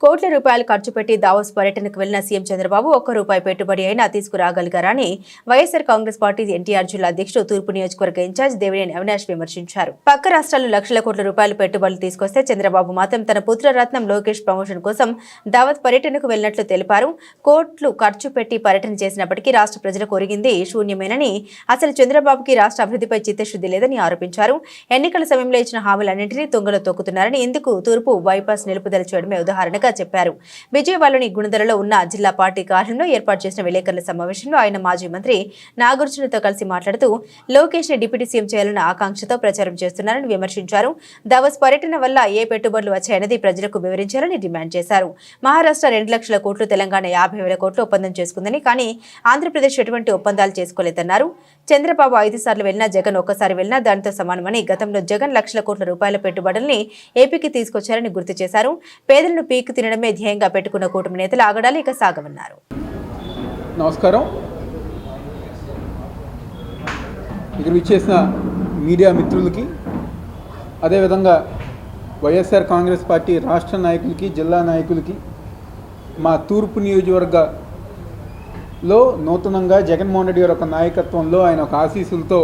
కోట్ల రూపాయలు ఖర్చు పెట్టి దావోస్ పర్యటనకు వెళ్ళిన సీఎం చంద్రబాబు ఒక్క రూపాయి పెట్టుబడి అయినా తీసుకురాగలిగారని వైఎస్సార్ కాంగ్రెస్ పార్టీ ఎన్టీఆర్ జిల్లా అధ్యక్షుడు తూర్పు నియోజకవర్గ ఇన్ఛార్జ్ దేవినేని అవినాష్ విమర్శించారు. పక్క రాష్ట్రాలు లక్షల కోట్ల రూపాయలు పెట్టుబడులు తీసుకొస్తే చంద్రబాబు మాత్రం తన పుత్రరత్నం లోకేష్ ప్రమోషన్ కోసం దావత్ పర్యటనకు వెళ్ళినట్లు తెలిపారు. కోట్లు ఖర్చు పెట్టి పర్యటన చేసినప్పటికీ రాష్ట్ర ప్రజలకు ఒరిగింది శూన్యమేనని అసలు చంద్రబాబుకి రాష్ట్ర అభివృద్ధిపై చిత్తశుద్ధి లేదని ఆరోపించారు. ఎన్నికల సమయంలో ఇచ్చిన హామీలన్నింటినీ తుంగలో తొక్కుతున్నారని ఇందుకు తూర్పు బైపాస్ నిలుపుదల చేయడమే ఉదాహరణగా చెప్పారు. విజయవాడలోని గుణదలలో ఉన్న జిల్లా పార్టీ కార్యంలో ఏర్పాటు చేసిన విలేకరుల సమావేశంలో ఆయన మాజీ మంత్రి నాగార్జునతో కలిసి మాట్లాడుతూ లోకేష్ని డిప్యూటీ సీఎం చేయాలన్న ఆకాంక్షతో ప్రచారం చేస్తున్నారని విమర్శించారు. దావస్ పర్యటన వల్ల ఏ పెట్టుబడులు వచ్చాయన్నది ప్రజలకు వివరించాలని డిమాండ్ చేశారు. మహారాష్ట్ర రెండు లక్షల కోట్లు తెలంగాణ యాభై వేల కోట్లు ఒప్పందం చేసుకుందని కానీ ఆంధ్రప్రదేశ్ ఎటువంటి ఒప్పందాలు చేసుకోలేదన్నారు. చంద్రబాబు ఐదు సార్లు వెళ్ళినా జగన్ ఒక్కసారి వెళ్ళినా దానితో సమానమని గతంలో జగన్ లక్షల కోట్ల రూపాయల పెట్టుబడుల్ని ఏపీకి తీసుకొచ్చారని గుర్తు చేశారు. పేదలను పీకి తినడమే ధ్యేయంగా పెట్టుకున్న కూటమి నేతలు ఆగడాలు ఇక సాగమన్నారు. నమస్కారం. ఇక్కడ విచ్చేసిన మీడియా మిత్రులకి అదేవిధంగా వైఎస్ఆర్ కాంగ్రెస్ పార్టీ రాష్ట్ర నాయకులకి జిల్లా నాయకులకి మా తూర్పు నియోజకవర్గలో నూతనంగా జగన్మోహన్ రెడ్డి గారి ఒక నాయకత్వంలో ఆయన ఒక ఆశీస్సులతో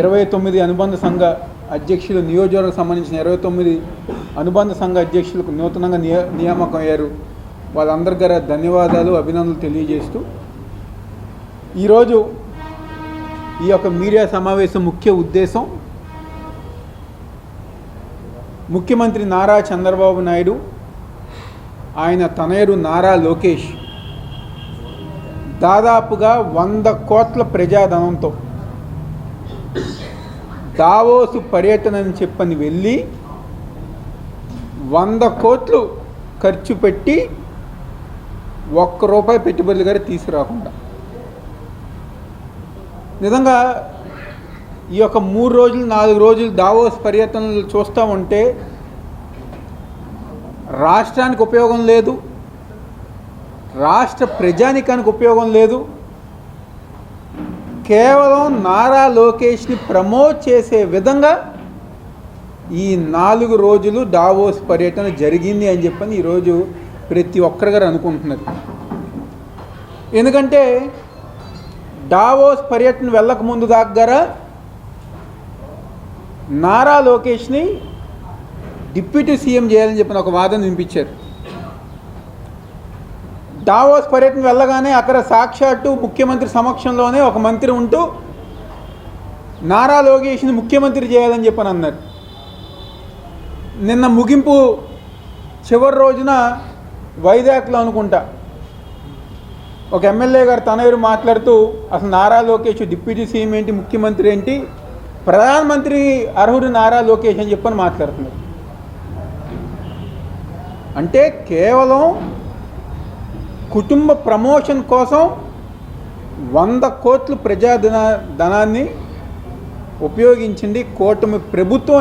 ఇరవై తొమ్మిది అనుబంధ సంఘ అధ్యక్షులు నియోజకవర్గం సంబంధించిన ఇరవై తొమ్మిది అనుబంధ సంఘ అధ్యక్షులకు నూతనంగా నియ నియామకం అయ్యారు వాళ్ళందరి గారు ధన్యవాదాలు అభినందనలు తెలియజేస్తూ ఈరోజు ఈ యొక్క మీడియా సమావేశం ముఖ్య ఉద్దేశం ముఖ్యమంత్రి నారా చంద్రబాబు నాయుడు ఆయన తనయుడు నారా లోకేష్ దాదాపుగా వంద కోట్ల ప్రజాధనంతో దావోసు పర్యటనని చెప్పని వెళ్ళి వంద కోట్లు ఖర్చు పెట్టి ఒక్క రూపాయి పెట్టుబడులు గారి తీసుకురాకుండా. నిజంగా ఈ యొక్క మూడు రోజులు నాలుగు రోజులు దావోస్ పర్యటనలు చూస్తూ ఉంటే రాష్ట్రానికి ఉపయోగం లేదు రాష్ట్ర ప్రజానికానికి ఉపయోగం లేదు. కేవలం నారా లోకేష్ని ప్రమోట్ చేసే విధంగా ఈ నాలుగు రోజులు డావోస్ పర్యటన జరిగింది అని చెప్పని ఈరోజు ప్రతి ఒక్కరి గారు అనుకుంటున్నారు. ఎందుకంటే డావోస్ పర్యటన వెళ్ళక ముందు దగ్గర నారా లోకేష్ని డిప్యూటీ సీఎం చేయాలని చెప్పిన ఒక వాదన వినిపించారు. డావోస్ పర్యటన వెళ్ళగానే అక్కడ సాక్షాత్తు ముఖ్యమంత్రి సమక్షంలోనే ఒక మంత్రి ఉంటూ నారా లోకేష్ని ముఖ్యమంత్రి చేయాలని చెప్పని అన్నారు. నిన్న ముగింపు చివరి రోజున వైజాగ్లో అనుకుంటా. ఒక ఎమ్మెల్యే గారు తనయురు మాట్లాడుతూ అసలు నారా లోకేష్ డిప్యూటీ సీఎం ఏంటి ముఖ్యమంత్రి ఏంటి? ప్రధానమంత్రి అర్హుడు నారా లోకేష్ అని చెప్పని మాట్లాడుతున్నారు. అంటే కేవలం కుటుంబ ప్రమోషన్ కోసం వంద కోట్లు ప్రజాధన ధనాన్ని ఉపయోగించింది కూటమి ప్రభుత్వం